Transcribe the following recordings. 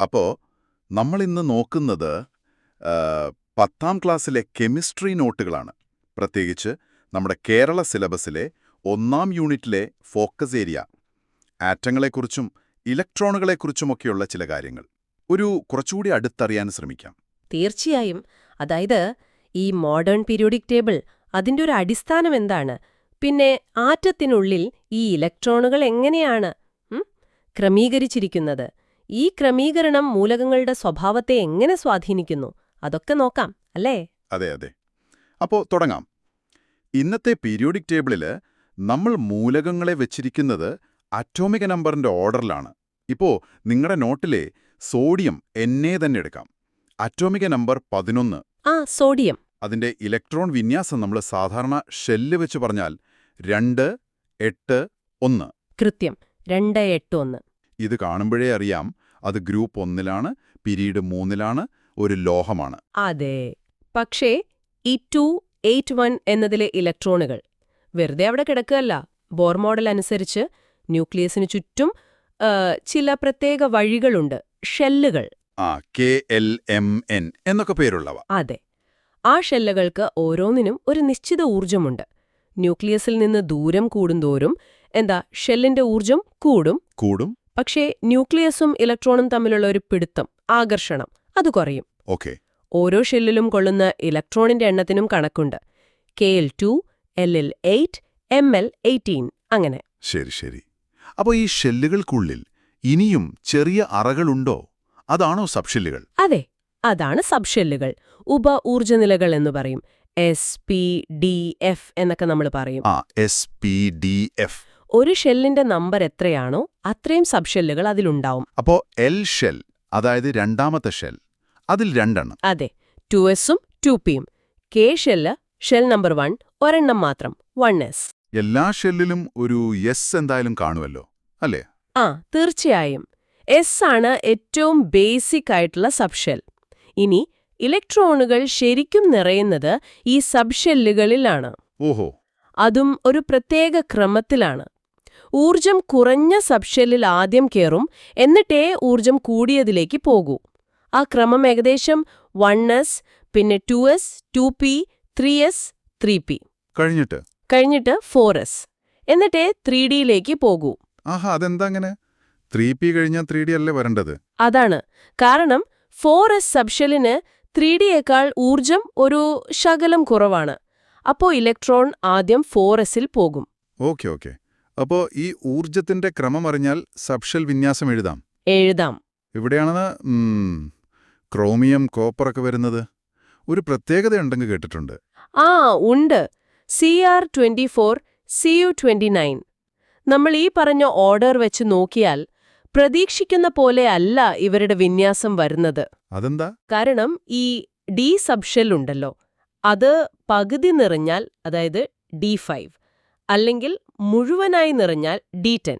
അപ്പോ നമ്മൾ ഇന്ന് നോക്കുന്നത് പത്താം ക്ലാസ്സിലെ കെമിസ്ട്രി നോട്ടുകളാണ്. പ്രത്യേകിച്ച് നമ്മുടെ കേരള സിലബസിലെ ഒന്നാം യൂണിറ്റിലെ ഫോക്കസ് ഏരിയ ആറ്റങ്ങളെക്കുറിച്ചും ഇലക്ട്രോണുകളെക്കുറിച്ചുമൊക്കെയുള്ള ചില കാര്യങ്ങൾ. ഒരു കുറച്ചുകൂടി അടുത്തറിയാൻ ശ്രമിക്കാം. തീർച്ചയായും. അതായത് ഈ മോഡേൺ പീരിയോഡിക് ടേബിൾ അതിന്റെ ഒരു അടിസ്ഥാനം എന്താണ്? പിന്നെ ആറ്റത്തിനുള്ളിൽ ഈ ഇലക്ട്രോണുകൾ എങ്ങനെയാണ് ക്രമീകരിച്ചിരിക്കുന്നത്? ഈ ക്രമീകരണം മൂലകങ്ങളുടെ സ്വഭാവത്തെ എങ്ങനെ സ്വാധീനിക്കുന്നു? അതൊക്കെ നോക്കാം അല്ലേ? അതെ അതെ. അപ്പോൾ തുടങ്ങാം. ഇന്നത്തെ പീരിയോഡിക് ടേബിളിൽ നമ്മൾ മൂലകങ്ങളെ വെച്ചിരിക്കുന്നത് അറ്റോമിക നമ്പറിന്റെ ഓർഡറിലാണ്. ഇപ്പോ നിങ്ങളുടെ നോട്ടിലെ സോഡിയം എന്നെ തന്നെ എടുക്കാം. അറ്റോമിക നമ്പർ പതിനൊന്ന്. ആ സോഡിയം. അതിന്റെ ഇലക്ട്രോൺ വിന്യാസം നമ്മൾ സാധാരണ ഷെല്ല് വെച്ച് പറഞ്ഞാൽ രണ്ട് എട്ട് ഒന്ന്. കൃത്യം. രണ്ട് എട്ട് ഒന്ന്. ഇത് കാണുമ്പോഴേ അറിയാം അത് ഗ്രൂപ്പ് ഒന്നിലാണ് പിരീഡ് മൂന്നിലാണ് ഒരു ലോഹമാണ്. അതെ. പക്ഷേ ഈ ടു എയ്റ്റ് വൺ എന്നതിലെ ഇലക്ട്രോണുകൾ വെറുതെ അവിടെ കിടക്കുകയല്ല. ബോർ മോഡൽ അനുസരിച്ച് ന്യൂക്ലിയസിന് ചുറ്റും ചില പ്രത്യേക വഴികളുണ്ട്. ഷെല്ലുകൾ. ആ കെ എൽ എം എൻ എന്നൊക്കെ പേരുള്ളവ. അതെ. ആ ഷെല്ലുകൾക്ക് ഓരോന്നിനും ഒരു നിശ്ചിത ഊർജമുണ്ട് ന്യൂക്ലിയസിൽ നിന്ന് ദൂരം കൂടുന്തോറും എന്താ ഷെല്ലിന്റെ ഊർജം കൂടും. കൂടും. പക്ഷേ ന്യൂക്ലിയസും ഇലക്ട്രോണും തമ്മിലുള്ള ഒരു പിടുത്തം ആകർഷണം അത് കുറയും. ഓക്കെ. ഓരോ ഷെല്ലിലും കൊള്ളുന്ന ഇലക്ട്രോണിന്റെ എണ്ണത്തിനും കണക്കുണ്ട്. K L two L L eight M L eighteen അങ്ങനെ. ശരി ശരി. അപ്പോൾ ഈ ഷെല്ലുകൾക്കുള്ളിൽ ഇനിയും ചെറിയ അറകളുണ്ടോ? അതാണോ സബ്ഷെല്ലുകൾ? അതെ അതാണ് സബ്ഷെല്ലുകൾ. ഉപ ഊർജനിലകൾ എന്ന് പറയും. എസ് പി ഡി എഫ് എന്നൊക്കെ നമ്മൾ പറയും. ആ എസ് പി ഡി എഫ്. ഒരു ഷെല്ലിന്റെ നമ്പർ എത്രയാണോ അത്രയും സബ് ഷെല്ലുകൾ അതിലുണ്ടാവും. അപ്പോ എൽ ഷെൽ അതായത് രണ്ടാമത്തെ ഷെൽ അതിൽ രണ്ടെണ്ണം. അതെ ടു എസും ടു പിയും K shell shell number one ഒരെണ്ണം മാത്രം വൺ എസ് എല്ലാ ഷെല്ലിലും ഒരു എസ് എന്തായാലും കാണുമല്ലോ അല്ലേ? ആ തീർച്ചയായും. എസ് ആണ് ഏറ്റവും ബേസിക് ആയിട്ടുള്ള സബ് ഷെൽ ഇനി ഇലക്ട്രോണുകൾ ശരിക്കും നിറയുന്നത് ഈ സബ് ഷെല്ലുകളിലാണ് ഓഹോ. അതും ഒരു പ്രത്യേക ക്രമത്തിലാണ്. ഊർജം കുറഞ്ഞ സബ്ഷെല്ലിൽ ആദ്യം കയറും എന്നിട്ടേ ഊർജം കൂടിയതിലേക്ക് പോകൂ. ആ ക്രമം ഏകദേശം വൺ എസ് പിന്നെ two S two P three S three P കഴിഞ്ഞിട്ട്? കഴിഞ്ഞിട്ട് ഫോർ എസ് എന്നിട്ടേ ത്രീ ഡിയിലേക്ക് പോകൂ. ആഹാ അതെന്താ അങ്ങനെ? ത്രീ പി കഴിഞ്ഞാൽ ത്രീ ഡി അല്ലേ വരേണ്ടത്? അതാണ്. കാരണം ഫോർ എസ് സബ്ഷെല്ലിന് ത്രീ ഡിയേക്കാൾ ഊർജം ഒരു ശകലം കുറവാണ്. അപ്പോ ഇലക്ട്രോൺ ആദ്യം ഫോർ എസിൽ പോകും. Okay okay. അപ്പോൾ ഈ ഊർജത്തിന്റെ ക്രമം അറിഞ്ഞാൽ സബ്ഷൽ വിന്യാസം എഴുതാം. എഴുതാം. ഇവിടെയാണെന്ന് ക്രോമിയം കോപ്പറൊക്കെ വരുന്നത്. ഒരു പ്രത്യേകത പ്രത്യേകതയുണ്ടെന്ന് കേട്ടിട്ടുണ്ട്. ആ ഉണ്ട്. C R twenty four C U twenty nine നമ്മൾ ഈ പറഞ്ഞ ഓർഡർ വെച്ച് നോക്കിയാൽ പ്രതീക്ഷിക്കുന്ന പോലെ അല്ല ഇവരുടെ വിന്യാസം വരുന്നത്. അതെന്താ? കാരണം ഈ ഡി സബ്ഷെൽ ഉണ്ടല്ലോ. അത് പകുതി നിറഞ്ഞാൽ അതായത് ഡി ഫൈവ് അല്ലെങ്കിൽ മുഴുവനായി നിറഞ്ഞാൽ ഡി ടെൻ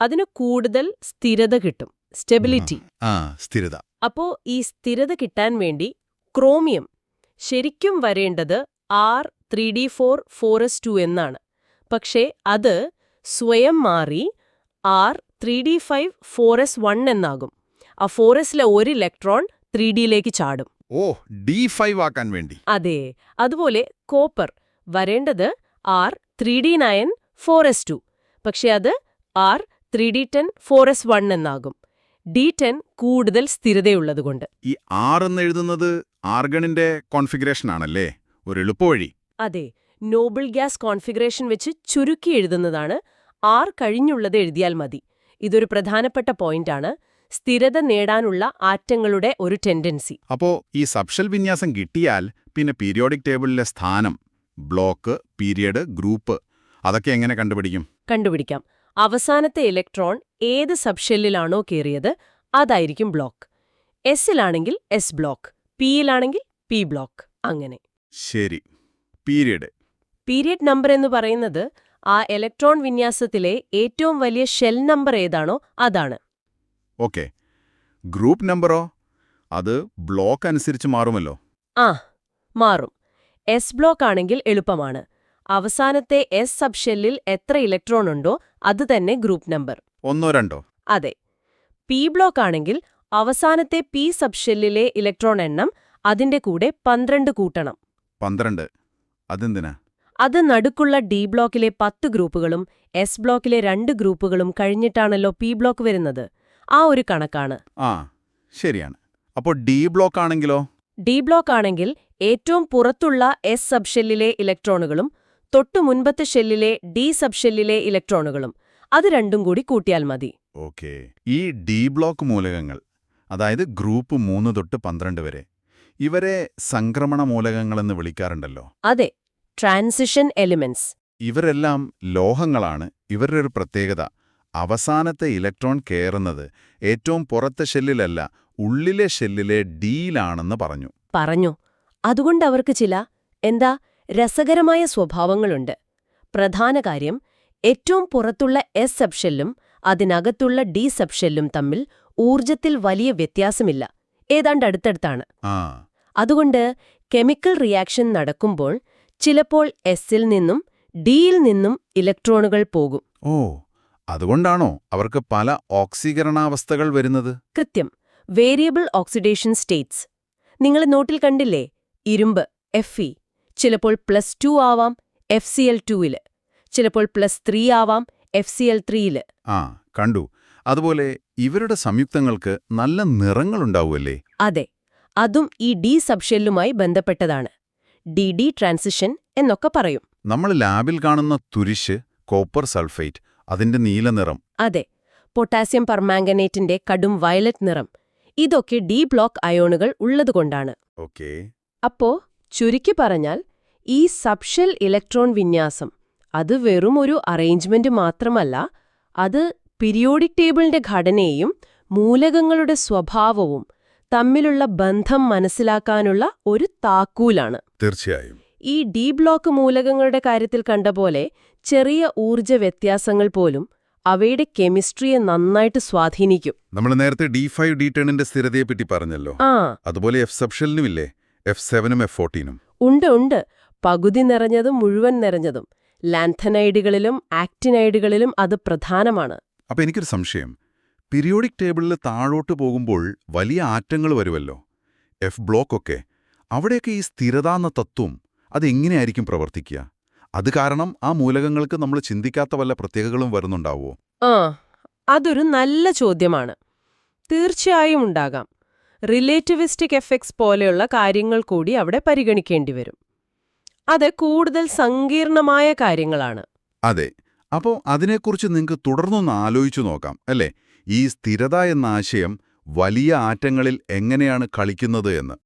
അതിന് കൂടുതൽ സ്ഥിരത കിട്ടും. സ്റ്റെബിലിറ്റി ആ സ്ഥിരത. അപ്പോ ഈ സ്ഥിരത കിട്ടാൻ വേണ്ടി ക്രോമിയം ശരിക്കും വരേണ്ടത് Ar three D four four S two എന്നാണ്. പക്ഷേ അത് സ്വയം മാറി Ar three D five four S one എന്നാകും. ആ ഫോർ എസിലെ ഒരു ഇലക്ട്രോൺ ത്രീ ഡിയിലേക്ക് ചാടും. ഓ ഡി ഫൈവ് ആക്കാൻ വേണ്ടി. അതെ. അതുപോലെ കോപ്പർ വരേണ്ടത് Ar three D nine four S two. പക്ഷെ അത് Ar three D ten four S one എന്നാകും. ഡി ടെൻ കൂടുതൽ സ്ഥിരതയുള്ളതുകൊണ്ട്. ഈ ആർ എന്ന് എഴുതുന്നത് ആർഗണിന്റെ കോൺഫിഗറേഷൻ ആണല്ലേ? ഒരു എളുപ്പവഴി. അതെ നോബിൾ ഗ്യാസ് കോൺഫിഗറേഷൻ വെച്ച് ചുരുക്കി എഴുതുന്നതാണ്. ആർ കഴിഞ്ഞുള്ളത് എഴുതിയാൽ മതി. ഇതൊരു പ്രധാനപ്പെട്ട പോയിന്റാണ്. സ്ഥിരത നേടാനുള്ള ആറ്റങ്ങളുടെ ഒരു ടെൻഡൻസി. അപ്പോ ഈ സബ്ഷൽ വിന്യാസം കിട്ടിയാൽ പിന്നെ പീരിയോഡിക് ടേബിളിലെ സ്ഥാനം ബ്ലോക്ക് പീരിയഡ് ഗ്രൂപ്പ് അതൊക്കെ എങ്ങനെ കണ്ടുപിടിക്കും? കണ്ടുപിടിക്കാം. അവസാനത്തെ ഇലക്ട്രോൺ ഏത് സബ്ഷെല്ലിലാണോ കയറിയത് അതായിരിക്കും ബ്ലോക്ക് എസിലാണെങ്കിൽ എസ് ബ്ലോക്ക് പിയിലാണെങ്കിൽ പി ബ്ലോക്ക് അങ്ങനെ. ശരി. പീരിയഡ് പീരിയഡ് നമ്പർ എന്ന് പറയുന്നത് ആ ഇലക്ട്രോൺ വിന്യാസത്തിലെ ഏറ്റവും വലിയ ഷെൽ നമ്പർ ഏതാണോ അതാണ്. ഓക്കെ ഗ്രൂപ്പ് നമ്പറോ അത് ബ്ലോക്ക് അനുസരിച്ച് മാറുമല്ലോ. ആ മാറും. എസ് ബ്ലോക്ക് ആണെങ്കിൽ എളുപ്പമാണ്. അവസാനത്തെ എസ് സബ്ഷെല്ലിൽ എത്ര ഇലക്ട്രോൺ ഉണ്ടോ അത് തന്നെ ഗ്രൂപ്പ് നമ്പർ ഒന്നോ രണ്ടോ? അതെ. പി ബ്ലോക്ക് ആണെങ്കിൽ അവസാനത്തെ പി സബ്ഷെല്ലിലെ ഇലക്ട്രോൺ എണ്ണം അതിന്റെ കൂടെ പന്ത്രണ്ട് കൂട്ടണം. പന്ത്രണ്ട്. അതെന്തിനാ? അത് നടുക്കുള്ള ഡി ബ്ലോക്കിലെ പത്ത് ഗ്രൂപ്പുകളും എസ് ബ്ലോക്കിലെ രണ്ട് ഗ്രൂപ്പുകളും കഴിഞ്ഞിട്ടാണല്ലോ പി ബ്ലോക്ക് വരുന്നത്. ആ ഒരു കണക്കാണ്. ആ ശരിയാണ്. അപ്പോൾ ഡി ബ്ലോക്ക് ആണെങ്കിലോ? ഡി ബ്ലോക്ക് ആണെങ്കിൽ ഏറ്റവും പുറത്തുള്ള എസ് സബ്ഷെല്ലിലെ ഇലക്ട്രോണുകളും തൊട്ടു മുൻപത്തെ ഷെല്ലിലെ ഡി സബ് ഷെല്ലിലെ ഇലക്ട്രോണുകളും. അത് രണ്ടും കൂടി കൂട്ടിയാൽ മതി. ഓക്കെ. ഈ ഡി ബ്ലോക്ക് മൂലകങ്ങൾ അതായത് ഗ്രൂപ്പ് മൂന്ന് തൊട്ട് പന്ത്രണ്ട് വരെ ഇവരെ സംക്രമണ മൂലകങ്ങളെന്ന് വിളിക്കാറുണ്ടല്ലോ. അതെ. Transition elements. ഇവരെല്ലാം ലോഹങ്ങളാണ്. ഇവരുടെ ഒരു പ്രത്യേകത അവസാനത്തെ ഇലക്ട്രോൺ കയറുന്നത് ഏറ്റവും പുറത്തെ ഷെല്ലിലല്ല ഉള്ളിലെ ഷെല്ലിലെ ഡിയിലാണെന്ന് പറഞ്ഞു. പറഞ്ഞു. അതുകൊണ്ട് അവർക്ക് ചില എന്താ രസകരമായ സ്വഭാവങ്ങളുണ്ട്. പ്രധാന കാര്യം ഏറ്റവും പുറത്തുള്ള എസ് സെപ്ഷെല്ലും അതിനകത്തുള്ള ഡി സെപ്ഷെല്ലും തമ്മിൽ ഊർജത്തിൽ വലിയ വ്യത്യാസമില്ല. ഏതാണ്ട് അടുത്തടുത്താണ്. അതുകൊണ്ട് കെമിക്കൽ റിയാക്ഷൻ നടക്കുമ്പോൾ ചിലപ്പോൾ എസ്സിൽ നിന്നും ഡിയിൽ നിന്നും ഇലക്ട്രോണുകൾ പോകും. ഓ അതുകൊണ്ടാണോ അവർക്ക് പല ഓക്സീകരണാവസ്ഥകൾ വരുന്നത്? കൃത്യം. Variable oxidation states. നിങ്ങൾ നോട്ടിൽ കണ്ടില്ലേ? ഇരുമ്പ് എഫ് ചിലപ്പോൾ പ്ലസ് ടു ആവാം എഫ് സി എൽ ടുവിൽ ചിലപ്പോൾ പ്ലസ് ത്രീ ആവാം എഫ് സി എൽ ത്രീയിൽ ആ കണ്ടു. അതുപോലെ ഇവരുടെ സംയുക്തങ്ങൾക്ക് നല്ല നിറങ്ങളുണ്ടാവുമല്ലേ? അതെ. അതും ഈ ഡി സബ്ഷെല്ലുമായി ബന്ധപ്പെട്ടതാണ്. ഡി ഡി ട്രാൻസിഷൻ എന്നൊക്കെ പറയും. നമ്മൾ ലാബിൽ കാണുന്ന തുരിശ് കോപ്പർ സൾഫേറ്റ് അതിന്റെ നീല നിറം. അതെ. പൊട്ടാസ്യം പെർമാംഗനേറ്റിന്റെ കടും വയലറ്റ് നിറം. ഇതൊക്കെ ഡി ബ്ലോക്ക് അയോണുകൾ ഉള്ളതുകൊണ്ടാണ്. ഓക്കേ. അപ്പോ ചുരുക്കി പറഞ്ഞാൽ ഈ സബ്ഷെൽ ഇലക്ട്രോൺ വിന്യാസം അത് വെറും ഒരു അറേഞ്ച്മെന്റ് മാത്രമല്ല അത് പിരിയോഡിക് ടേബിളിന്റെ ഘടനയും മൂലകങ്ങളുടെ സ്വഭാവവും തമ്മിലുള്ള ബന്ധം മനസ്സിലാക്കാനുള്ള ഒരു താക്കൂലാണ്. തീർച്ചയായും. ഈ ഡി ബ്ലോക്ക് മൂലകങ്ങളുടെ കാര്യത്തിൽ കണ്ട പോലെ ചെറിയ ഊർജ വ്യത്യാസങ്ങൾ പോലും അവയുടെ കെമിസ്ട്രിയെ നന്നായിട്ട് സ്വാധീനിക്കും. നമ്മൾ നേരത്തെ ഡി ഫൈവ് ഡി ടെണിന്റെ സ്ഥിരതയെപ്പറ്റി പറഞ്ഞല്ലോ. അതുപോലെ എഫ് സബ്ഷലിനുമില്ലേ എഫ് സെവനും എഫ് ഫോർട്ടീനും. ഉണ്ട് ഉണ്ട്. പകുതി നിറഞ്ഞതും മുഴുവൻ നിറഞ്ഞതും. ലാൻഥനൈഡുകളിലും ആക്ടിനൈഡുകളിലും അത് പ്രധാനമാണ്. അപ്പൊ എനിക്കൊരു സംശയം. പിരിയോഡിക് ടേബിളിൽ താഴോട്ട് പോകുമ്പോൾ വലിയ ആറ്റങ്ങൾ വരുമല്ലോ? എഫ് ബ്ലോക്കൊക്കെ അവിടെയൊക്കെ ഈ സ്ഥിരത എന്ന തത്വം അതെങ്ങനെയായിരിക്കും പ്രവർത്തിക്കുക? അത് കാരണം ആ മൂലകങ്ങൾക്ക് നമ്മൾ ചിന്തിക്കാത്ത വല്ല പ്രത്യേകതകളും വരുന്നുണ്ടാവോ ആ അതൊരു നല്ല ചോദ്യമാണ്. തീർച്ചയായും ഉണ്ടാകാം. റിലേറ്റിവിസ്റ്റിക് എഫക്ട്സ് പോലെയുള്ള കാര്യങ്ങൾ കൂടി അവിടെ പരിഗണിക്കേണ്ടി വരും. അത് കൂടുതൽ സങ്കീർണമായ കാര്യങ്ങളാണ്. അതെ. അപ്പോൾ അതിനെക്കുറിച്ച് നിങ്ങൾക്ക് തുടർന്നൊന്ന് ആലോചിച്ചു നോക്കാം അല്ലേ? ഈ സ്ഥിരത എന്ന ആശയം വലിയ ആറ്റങ്ങളിൽ എങ്ങനെയാണ് കളിക്കുന്നത് എന്ന്.